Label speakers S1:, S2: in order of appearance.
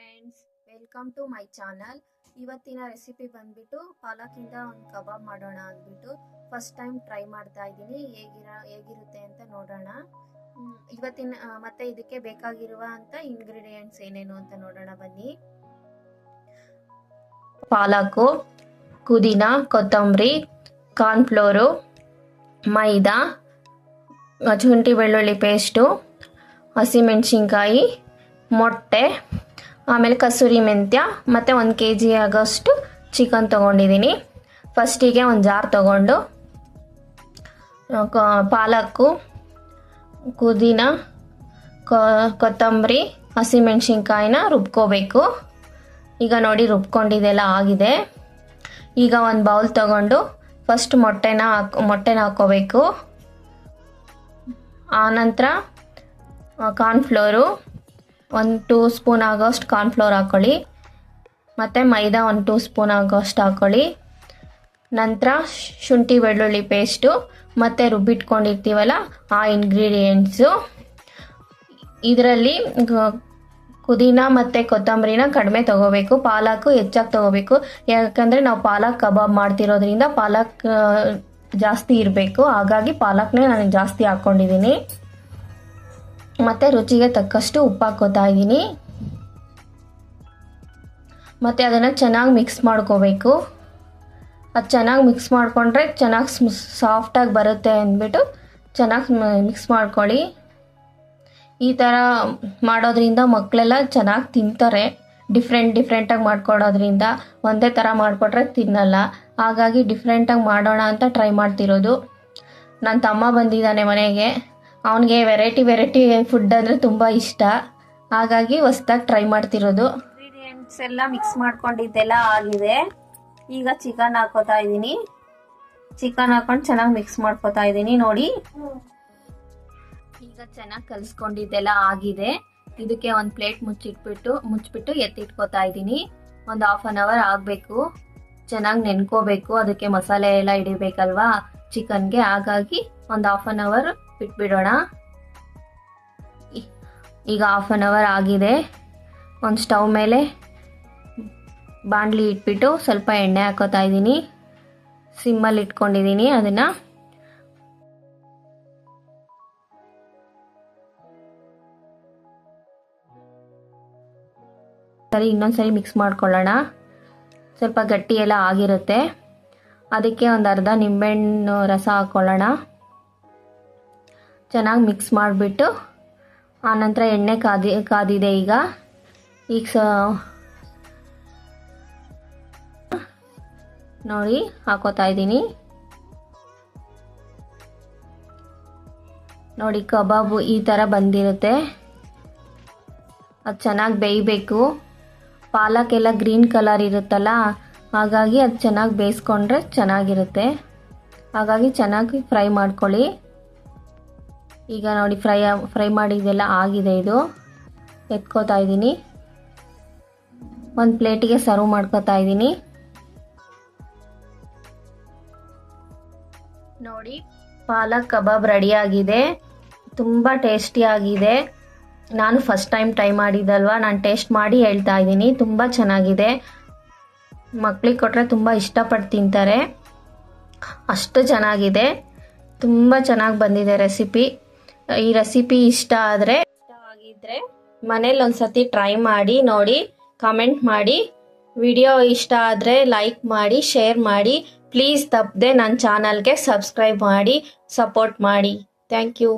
S1: Friends welcome to my channel ಇವತ್ತಿನ recipe ಬಂದ್ಬಿಟ್ಟು ಪಾಲಕಿಂದ ಒಂದು ಕಬಾಬ್ ಮಾಡೋಣ ಅಂದ್ಬಿಟ್ಟು ಫಸ್ಟ್ ಟೈಮ್ ಟ್ರೈ ಮಾಡ್ತಾ ಇದ್ದೀನಿ. ಹೇಗಿರ, ಹೇಗಿರುತ್ತೆ ಅಂತ ನೋಡೋಣ. ಇವತ್ತಿನ ಮತ್ತೆ ಇದಕ್ಕೆ ಬೇಕಾಗಿರುವ ಅಂತ ಇಂಗ್ರೀಡಿಯೆಂಟ್ಸ್ ಏನೇನು ಅಂತ ನೋಡೋಣ ಬನ್ನಿ. ಪಾಲಕು, ಪುದೀನ, ಕೊತ್ತಂಬರಿ ಕಾರ್ನ್ಫ್ಲೋರು ಮೈದಾ ಶುಂಠಿ, ಬೆಳ್ಳುಳ್ಳಿ ಪೇಸ್ಟು ಹಸಿಮೆಣಸಿನ್ಕಾಯಿ, ಮೊಟ್ಟೆ ಆಮೇಲೆ ಕಸೂರಿ ಮೆಂತ್ಯ, ಮತ್ತು ಒಂದು ಕೆ ಜಿ ಆಗೋಷ್ಟು ಚಿಕನ್ ತೊಗೊಂಡಿದ್ದೀನಿ ಫಸ್ಟಿಗೆ ಒಂದು ಜಾರ್ ತೊಗೊಂಡು ಪಾಲಕ್ಕು, ಪುದೀನ, ಕೊ- ಕೊತ್ತಂಬರಿ, ಹಸಿಮೆಣಸಿನ್ಕಾಯಿನ ರುಬ್ಕೋಬೇಕು. ಈಗ ನೋಡಿ ರುಬ್ಕೊಂಡಿದ್ದೆಲ್ಲ ಆಗಿದೆ. ಈಗ ಒಂದು ಬೌಲ್ ತಗೊಂಡು ಫಸ್ಟ್ ಮೊಟ್ಟೆನ ಹಾಕ್, ಮೊಟ್ಟೆನ ಹಾಕ್ಕೋಬೇಕು. ಆನಂತರ ಕಾರ್ನ್ಫ್ಲೋರು ಒಂದು ಟೂ ಸ್ಪೂನ್ ಆಗೋಷ್ಟು ಕಾರ್ನ್ಫ್ಲೋರ್ ಹಾಕ್ಕೊಳ್ಳಿ ಮತ್ತು ಮೈದಾ ಒಂದು ಟೂ ಸ್ಪೂನ್ ಆಗೋಷ್ಟು ಹಾಕ್ಕೊಳ್ಳಿ ನಂತರ ಶುಂಠಿ ಬೆಳ್ಳುಳ್ಳಿ ಪೇಸ್ಟು ಮತ್ತು ರುಬ್ಬಿಟ್ಕೊಂಡಿರ್ತೀವಲ್ಲ ಆ ಇಂಗ್ರೀಡಿಯೆಂಟ್ಸು ಇದರಲ್ಲಿ ಪುದೀನ ಮತ್ತು ಕೊತ್ತಂಬರಿನ ಕಡಿಮೆ ತೊಗೋಬೇಕು. ಪಾಲಕ್ ಹೆಚ್ಚಾಗಿ ತೊಗೋಬೇಕು. ಯಾಕಂದರೆ ನಾವು ಪಾಲಕ್ ಕಬಾಬ್ ಮಾಡ್ತಿರೋದ್ರಿಂದ ಪಾಲಕ್ ಜಾಸ್ತಿ ಇರಬೇಕು. ಹಾಗಾಗಿ ಪಾಲಕ್ನೇ ನಾನು ಜಾಸ್ತಿ ಹಾಕ್ಕೊಂಡಿದ್ದೀನಿ ಮತ್ತು ರುಚಿಗೆ ತಕ್ಕಷ್ಟು ಉಪ್ಪು ಹಾಕೋತಾ ಇದ್ದೀನಿ. ಮತ್ತು ಅದನ್ನು ಚೆನ್ನಾಗಿ ಮಿಕ್ಸ್ ಮಾಡ್ಕೋಬೇಕು. ಅದು ಚೆನ್ನಾಗಿ ಮಿಕ್ಸ್ ಮಾಡಿಕೊಂಡ್ರೆ ಚೆನ್ನಾಗಿ ಸಾಫ್ಟಾಗಿ ಬರುತ್ತೆ ಅಂದ್ಬಿಟ್ಟು ಚೆನ್ನಾಗಿ ಮಿಕ್ಸ್ ಮಾಡ್ಕೊಳ್ಳಿ. ಈ ಥರ ಮಾಡೋದ್ರಿಂದ ಮಕ್ಕಳೆಲ್ಲ ಚೆನ್ನಾಗಿ ತಿಂತಾರೆ. ಡಿಫ್ರೆಂಟ್ ಡಿಫ್ರೆಂಟಾಗಿ ಮಾಡ್ಕೊಡೋದ್ರಿಂದ ಒಂದೇ ಥರ ಮಾಡಿಕೊಟ್ರೆ ತಿನ್ನಲ್ಲ. ಹಾಗಾಗಿ ಡಿಫ್ರೆಂಟಾಗಿ ಮಾಡೋಣ ಅಂತ ಟ್ರೈ ಮಾಡ್ತಿರೋದು. ನನ್ನ ತಮ್ಮ ಬಂದಿದ್ದಾನೆ ಮನೆಗೆ. ಅವನಿಗೆ ವೆರೈಟಿ ವೆರೈಟಿ ಫುಡ್ ಅಂದರೆ ತುಂಬ ಇಷ್ಟ. ಹಾಗಾಗಿ ಹೊಸ್ದಾಗಿ ಟ್ರೈ ಮಾಡ್ತಿರೋದು. ಇಂಗ್ರೀಡಿಯೆಂಟ್ಸ್ ಎಲ್ಲ ಮಿಕ್ಸ್ ಮಾಡ್ಕೊಂಡಿದ್ದೆಲ್ಲ ಆಗಿದೆ. ಈಗ ಚಿಕನ್ ಹಾಕೋತಾ ಇದ್ದೀನಿ. ಚಿಕನ್ ಹಾಕೊಂಡು ಚೆನ್ನಾಗಿ ಮಿಕ್ಸ್ ಮಾಡ್ಕೋತಾ ಇದ್ದೀನಿ ನೋಡಿ. ಈಗ ಚೆನ್ನಾಗಿ ಕಲಿಸ್ಕೊಂಡಿದ್ದೆಲ್ಲ ಆಗಿದೆ. ಇದಕ್ಕೆ ಒಂದು ಪ್ಲೇಟ್ ಮುಚ್ಚಿಟ್ಬಿಟ್ಟು ಮುಚ್ಚಿಬಿಟ್ಟು ಎತ್ತಿಟ್ಕೋತಾ ಇದ್ದೀನಿ. ಒಂದು ಹಾಫ್ ಆನ್ ಅವರ್ ಆಗಬೇಕು. ಚೆನ್ನಾಗಿ ನೆನ್ಕೋಬೇಕು. ಅದಕ್ಕೆ ಮಸಾಲೆ ಎಲ್ಲ ಹಿಡಿಬೇಕಲ್ವಾ ಚಿಕನ್ಗೆ ಹಾಗಾಗಿ ಒಂದು ಹಾಫ್ ಆನ್ ಅವರ್ ಬಿಟ್ಬಿಡೋಣ. ಈಗ ಹಾಫ್ ಆನ್ ಅವರ್ ಆಗಿದೆ. ಒಂದು ಸ್ಟವ್ ಮೇಲೆ ಬಾಣಲಿ ಇಟ್ಬಿಟ್ಟು ಸ್ವಲ್ಪ ಎಣ್ಣೆ ಹಾಕೋತಾ ಇದ್ದೀನಿ. ಸಿಮ್ಮಲ್ಲಿ ಇಟ್ಕೊಂಡಿದ್ದೀನಿ ಅದನ್ನು. ಸರಿ, ಇನ್ನೊಂದ್ಸರಿ ಮಿಕ್ಸ್ ಮಾಡ್ಕೊಳ್ಳೋಣ. ಸ್ವಲ್ಪ ಗಟ್ಟಿ ಎಲ್ಲ ಆಗಿರುತ್ತೆ. ಅದಕ್ಕೆ ಒಂದು ಅರ್ಧ ನಿಂಬೆಹಣ್ಣು ರಸ ಹಾಕ್ಕೊಳ್ಳೋಣ ಚೆನ್ನಾಗಿ ಮಿಕ್ಸ್ ಮಾಡಿಬಿಟ್ಟು ಆನಂತರ ಎಣ್ಣೆ ಕಾದಿ, ಕಾದಿದೆ ಈಗ. ಈಗ ಸ, ನೋಡಿ, ಹಾಕೋತಾ ಇದ್ದೀನಿ. ನೋಡಿ, ಕಬಾಬು ಈ ಥರ ಬಂದಿರುತ್ತೆ. ಅದು ಚೆನ್ನಾಗಿ ಬೇಯಬೇಕು. ಪಾಲಕ್ ಎಲ್ಲ ಗ್ರೀನ್ ಕಲರ್ ಇರುತ್ತಲ್ಲ, ಹಾಗಾಗಿ ಅದು ಚೆನ್ನಾಗಿ ಬೇಯಿಸ್ಕೊಂಡ್ರೆ ಚೆನ್ನಾಗಿರುತ್ತೆ. ಹಾಗಾಗಿ ಚೆನ್ನಾಗಿ ಫ್ರೈ ಮಾಡ್ಕೊಳ್ಳಿ. ಈಗ ನೋಡಿ ಫ್ರೈ ಫ್ರೈ ಮಾಡಿದ್ದೆಲ್ಲ ಆಗಿದೆ ಇದು. ಎತ್ಕೋತಾ ಇದ್ದೀನಿ. ಒಂದು ಪ್ಲೇಟಿಗೆ ಸರ್ವ್ ಮಾಡ್ಕೋತಾ ಇದ್ದೀನಿ. ನೋಡಿ, ಪಾಲಕ್ ಕಬಾಬ್ ರೆಡಿಯಾಗಿದೆ ತುಂಬ ಟೇಸ್ಟಿಯಾಗಿದೆ ನಾನು ಫಸ್ಟ್ ಟೈಮ್ ಟ್ರೈ ಮಾಡಿದ್ದಲ್ವ ನಾನು ಟೇಸ್ಟ್ ಮಾಡಿ ಹೇಳ್ತಾ ಇದ್ದೀನಿ. ತುಂಬ ಚೆನ್ನಾಗಿದೆ. ಮಕ್ಳಿಗೆ ಕೊಟ್ಟರೆ ತುಂಬ ಇಷ್ಟಪಟ್ಟು ತಿಂತಾರೆ. ಅಷ್ಟು ಚೆನ್ನಾಗಿದೆ. ತುಂಬ ಚೆನ್ನಾಗಿ ಬಂದಿದೆ ರೆಸಿಪಿ ಈ ರೆಸಿಪಿ ಇಷ್ಟ ಆದರೆ ಇಷ್ಟ ಆಗಿದ್ರೆ ಮನೇಲಿ ಒಂದ್ಸತಿ ಟ್ರೈ ಮಾಡಿ, ನೋಡಿ ಕಮೆಂಟ್ ಮಾಡಿ. ವಿಡಿಯೋ ಇಷ್ಟ ಆದರೆ ಲೈಕ್ ಮಾಡಿ ಶೇರ್ ಮಾಡಿ. ಪ್ಲೀಸ್ ತಪ್ಪದೆ ನನ್ನ ಚಾನಲ್ಗೆ ಸಬ್ಸ್ಕ್ರೈಬ್ ಮಾಡಿ ಸಪೋರ್ಟ್ ಮಾಡಿ. Thank you